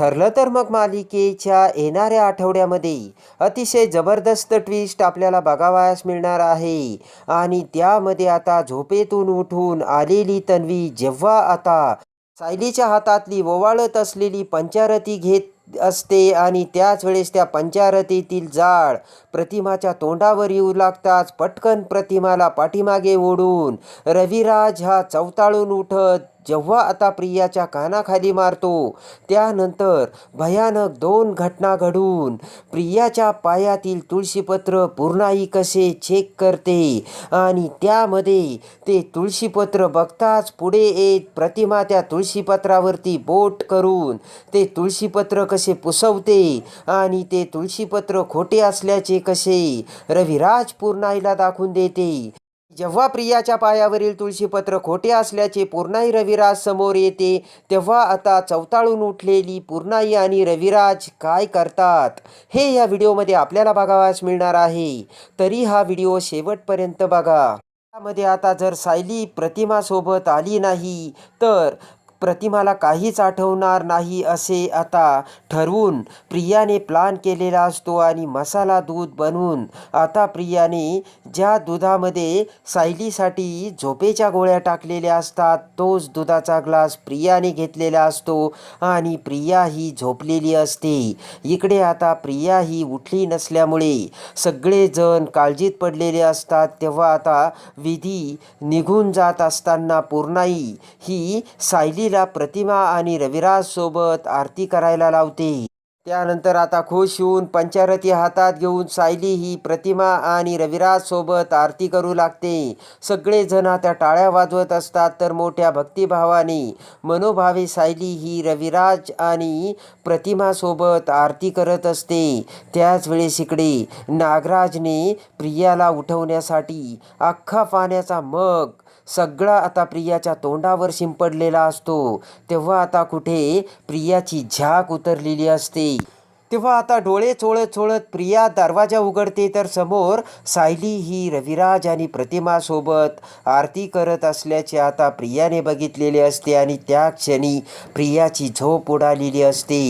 ठरलं तर मग मालिकेच्या येणाऱ्या आठवड्यामध्ये अतिशय जबरदस्त ट्विस्ट आपल्याला बघावयास मिळणार आहे. आणि त्यामध्ये आता झोपेतून उठून आलेली तन्वी जेव्हा आता सायलीच्या हातातली ओवाळत असलेली पंचारती घेत असते आणि त्याच वेळेस त्या पंचारतीतील जाळ प्रतिमाच्या तोंडावर येऊ लागताच पटकन प्रतिमाला पाठीमागे ओढून रविराज हा चवताळून उठत जेव्हा आता प्रियाच्या कानाखाली मारतो त्यानंतर भयानक दोन घटना घडून प्रियाच्या पायातील तुळशीपत्र पूर्णाई कसे चेक करते आणि त्यामध्ये ते तुळशीपत्र बघताच पुढे येत प्रतिमा त्या तुळशीपत्रावरती बोट करून ते तुळशीपत्र कसे पुसवते आणि ते तुळशीपत्र खोटे असल्याचे कसे रविराज पूर्णाईला दाखवून देते. जेव्हा प्रियाच्या पायावरील तुळशीपत्र खोटे असल्याचे पूर्णाई रविराज समोर येते तेव्हा आता चवताळून उठलेली पूर्णाई आणि रविराज काय करतात हे या व्हिडिओमध्ये आपल्याला बघावास मिळणार आहे. तरी हा व्हिडिओ शेवटपर्यंत बघा. त्यामध्ये आता जर सायली प्रतिमासोबत आली नाही तर प्रतिमाला काहीच आठवणार नाही असे आता ठरवून प्रियाने प्लान केलेला असतो आणि मसाला दूध बनवून आता प्रियाने ज्या दुधामध्ये सायलीसाठी झोपेच्या गोळ्या टाकलेल्या असतात तोच दुधाचा ग्लास प्रियाने घेतलेला असतो आणि प्रिया ही झोपलेली असते. इकडे आता प्रिया ही उठली नसल्यामुळे सगळेजण काळजीत पडलेले असतात. तेव्हा आता विधी निघून जात असताना पूर्णाई ही सायलीला प्रतिमा आणि रविराजसोबत आरती करायला लावते. त्यानंतर आता खुश होऊन पंचारती हातात घेऊन सायली ही प्रतिमा आणि रविराज सोबत आरती करू लागते. सगळेजण आता टाळ्या वाजवत असतात तर मोठ्या भक्तिभावाने. मनोभावे सायली ही रविराज आणि प्रतिमासोबत आरती करत असते. त्याच वेळेस इकडे नागराजने प्रियाला उठवण्यासाठी अख्खा पाण्याचा मग सगळा आता प्रियाच्या तोंडावर शिंपडलेला असतो. तेव्हा आता कुठे प्रियाची झाक उतरलेली असते. तेव्हा आता डोळे चोळत चोळत प्रिया दरवाजा उघडते तर समोर सायली ही रविराज आणि प्रतिमासोबत आरती करत असल्याचे आता प्रियाने बघितलेले असते आणि त्या क्षणी प्रियाची झोप उडालेली असते.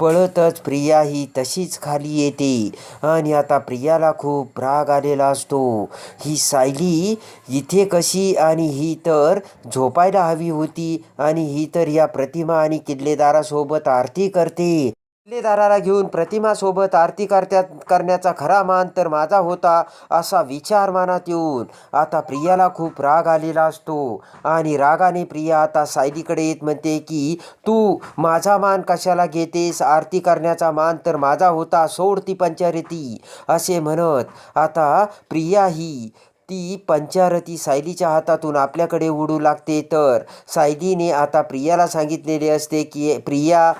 पळतच प्रिया ही तशीच खाली येते आणि आता प्रियाला खूप राग आलेला असतो. ही सायली इथे कशी आणि ही तर झोपायला हवी होती आणि ही तर या प्रतिमा आणि किल्लेदारासोबत आरती करते. किल्लेदाराला घेऊन प्रतिमासोबत आरती करत्यात करण्याचा खरा मान तर माझा होता असा विचार मनात येऊन आता प्रियाला खूप राग आलेला असतो. आणि रागाने प्रिया आता सायलीकडे येत म्हणते की तू माझा मान कशाला घेतेस? आरती करण्याचा मान तर माझा होता सोड ती पंचारती असे म्हणत आता प्रिया ही ती पंचारती सायलीच्या हातातून आपल्याकडे उडू लागते. तर सायलीने आता प्रियाला सांगितलेले असते की प्रिया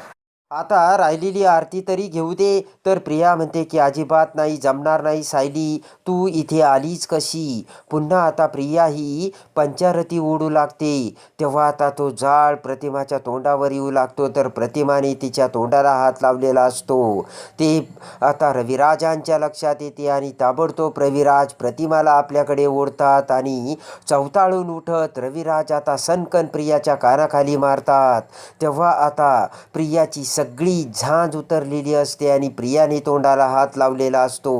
आता राहिलेली आरती तरी घेऊ दे. तर प्रिया म्हणते की अजिबात नाही जमणार नाही सायली तू इथे आलीच कशी? पुन्हा आता प्रिया ही पंचारती ओढू लागते. तेव्हा आता तो जाळ प्रतिमाच्या तोंडावर येऊ लागतो. तर प्रतिमाने तिच्या तोंडाला हात लावलेला असतो. ते आता रविराजांच्या लक्षात येते आणि ताबडतोब रविराज प्रतिमाला आपल्याकडे ओढतात आणि चवताळून उठत रविराज आता सनकन प्रियाच्या कानाखाली मारतात. तेव्हा आता प्रियाची सगळी झांज उतरलेली असते आणि प्रियाने तोंडाला हात लावलेला असतो.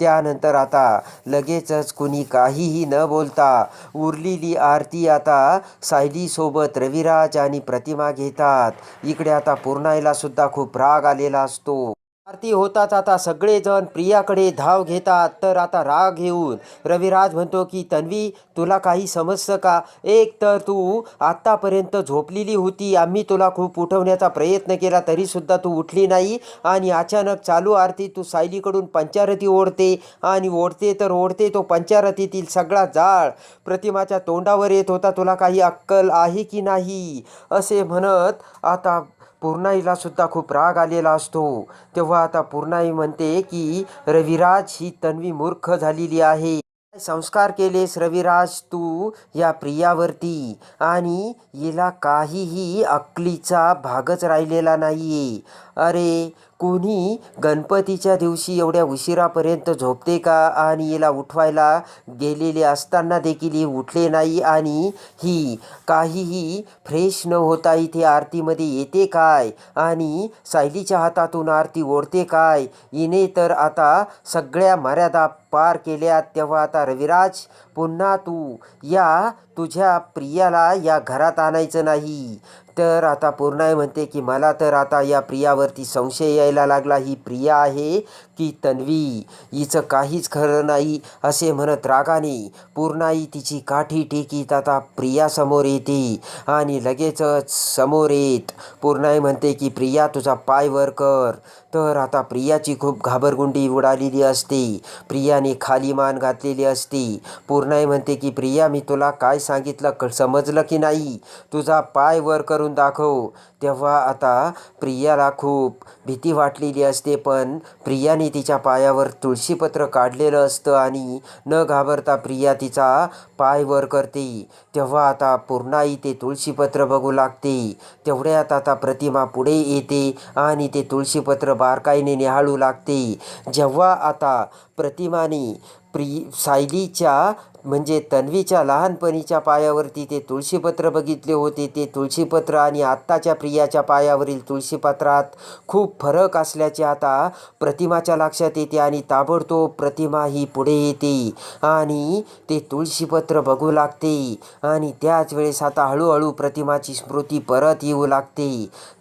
त्यानंतर आता लगेचच कुणी काहीही न बोलता उरलेली आरती आता सायलीसोबत रविराज आणि प्रतिमा घेतात. इकडे आता पूर्णाईला सुद्धा खूप राग आलेला असतो. आरती होताच आता सगळेजण प्रियाकडे धाव घेतात. तर आता राग घेऊन रविराज म्हणतो की तन्वी तुला काही समजतं का? एक तर तू आत्तापर्यंत झोपलेली होती. आम्ही तुला खूप उठवण्याचा प्रयत्न केला तरीसुद्धा तू उठली नाही. आणि अचानक चालू आरती तू सायलीकडून पंचारती ओढते. आणि ओढते तर ओढते तो पंचारतीतील सगळा जाळ प्रतिमाच्या तोंडावर येत होता. तुला काही अक्कल आहे की नाही? असे म्हणत आता पूर्णाईला सुद्धा खूप राग आलेला असतो. तेव्हा आता पूर्णाई म्हणते की रविराज ही तन्वी मूर्ख झालेली आहे. संस्कार केलेस रविराज तू या प्रियावरती? आणि हिला काहीही अक्लीचा भागच राहिलेला नाहीये. अरे कोणी गणपतीच्या दिवशी एवढ्या उशिरापर्यंत झोपते का आणि हिला उठवायला गेलेले असताना देखील ही उठले नाही आणि ही काहीही फ्रेश न होता इथे आरतीमध्ये येते काय? आणि सायलीच्या हातातून आरती ओढते काय? हिने तर आता सगळ्या मर्यादा पार केल्या तेव्हा आता रविराज पुन्हा तू या तुझ्या प्रियाला या घरात आणायचं नाही. तर आता पूर्णाय म्हणते की मला तर आता या प्रियावरती संशय यायला लागला. ही प्रिया आहे. की तन्वी हिचं काहीच खरं नाही असे म्हणत रागाने पूर्णाई तिची काठी टेकीत आता प्रियासमोर येते आणि लगेचच समोर येत. पूर्णाई म्हणते की प्रिया तुझा पाय वर कर. तर आता प्रियाची खूप घाबरगुंडी उडालेली असते. प्रियाने खाली मान घातलेली असते. पूर्णाई म्हणते की प्रिया मी तुला काय सांगितलं? क समजलं की नाही? तुझा पाय वर करून दाखव. तेव्हा आता प्रियाला खूप भीती वाटलेली असते पण प्रियाने तिच्या पायावर तुळशीपत्र काढलेलं असतं आणि न घाबरता प्रिया तिचा पाय वर करते. तेव्हा आता पूर्णाई ते तुळशीपत्र बघू लागते. तेवढ्यात आता प्रतिमा पुढे येते आणि ते तुळशीपत्र बारकाईने निहाळू लागते. जेव्हा आता प्रतिमाने प्रि सायलीच्या म्हणजे तन्वीच्या लहानपणीच्या पायावरती ते तुळशीपत्र बघितले होते. ते तुळशीपत्र आणि आत्ताच्या प्रियाच्या पायावरील तुळशीपत्रात खूप फरक असल्याचे आता प्रतिमाच्या लक्षात येते आणि ताबडतोब प्रतिमा ही पुढे येते आणि ते तुळशीपत्र बघू लागते आणि त्याच वेळेस आता हळूहळू प्रतिमाची स्मृती परत येऊ लागते.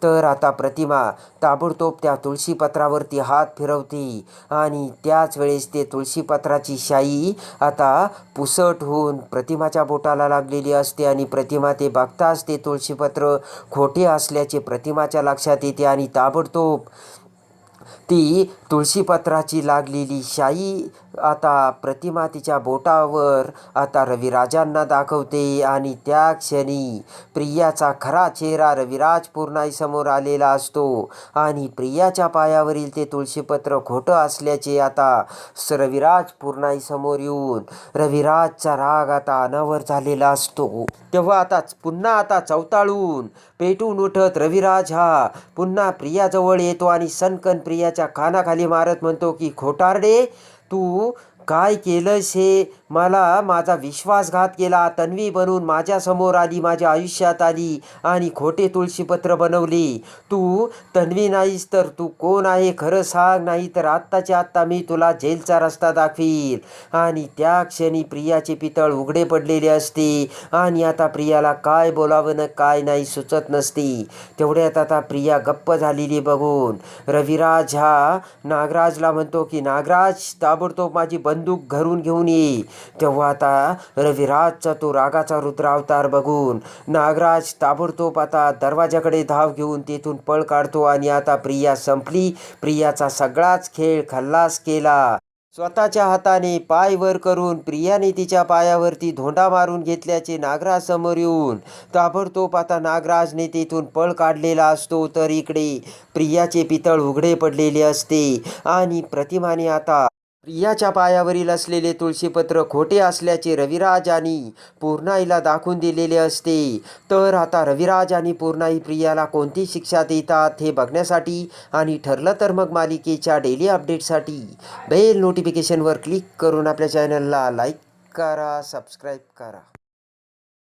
तर आता प्रतिमा ताबडतोब त्या तुळशीपत्रावरती हात फिरवते आणि त्याच वेळेस ते तुळशीपत्राची शाई आता पुस पुसट होऊन प्रतिमाच्या बोटाला लागलेली असते आणि प्रतिमा ते बघताच ते तुळशीपत्र खोटे असल्याचे प्रतिमाच्या लक्षात येते आणि ताबडतोब ती तुळशीपत्राची लागलेली शाई आता प्रतिमा तिच्या बोटावर आता रविराजांना दाखवते आणि त्या क्षणी प्रियाचा खरा चेहरा रविराज पूर्णाईसमोर आलेला असतो. आणि प्रियाच्या पायावरील ते तुळशीपत्र खोटं असल्याचे आता रविराज पूर्णाईसमोर येऊन रविराजचा राग आता अनावर झालेला असतो. तेव्हा आताच पुन्हा आता चवताळून पेटून उठत रविराज हा पुन्हा प्रियाजवळ येतो आणि सनकन प्रियाच्या खानाखाली मारत म्हणतो की खोटारडे तू काय केलंस हे मला माझा विश्वासघात केला. तन्वी बनून माझ्यासमोर आली माझ्या आयुष्यात आली आणि खोटे तुळशीपत्र बनवले. तू तन्वी नाहीस तर तू कोण आहे? खरं सांग नाही तर आत्ताच्या आत्ता मी तुला जेलचा रस्ता दाखवील. आणि त्या क्षणी प्रियाचे पितळ उघडे पडलेले असते. आणि आता प्रियाला काय बोलावं न काय नाही सुचत नसते. तेवढ्यात आता प्रिया गप्प झालेली बघून रविराज हा नागराजला म्हणतो की नागराज ताबडतोब माझी बंदूक घरून घेऊन ये. तेव्हा आता रविराजचा तो रागाचा रुद्रावतार बघून नागराज ताबडतोब आता दरवाजाकडे धाव घेऊन तेथून पळ काढतो आणि आता प्रिया संपली. प्रियाचा सगळाच खेळ खल्लास केला. स्वतःच्या हाताने पाय वर करून प्रियाने तिच्या पायावरती धोंडा मारून घेतल्याचे नागराज समोर येऊन ताबडतोब आता नागराजने तेथून पळ काढलेला असतो तर इकडे प्रियाचे पितळ उघडे पडलेले असते आणि प्रतिमाने आता प्रियाच्या पायावरील असलेले तुळशीपत्र खोटे असल्याचे रविराज आणि पूर्णाईला दाखवून दिलेले असते. तर आता रविराज आणि पूर्णाई प्रियाला कोणती शिक्षा देतात हे बघण्यासाठी आणि ठरलं तर मग मालिकेच्या डेली अपडेटसाठी बेल नोटिफिकेशनवर क्लिक करून आपल्या चॅनलला लाईक करा सबस्क्राईब करा.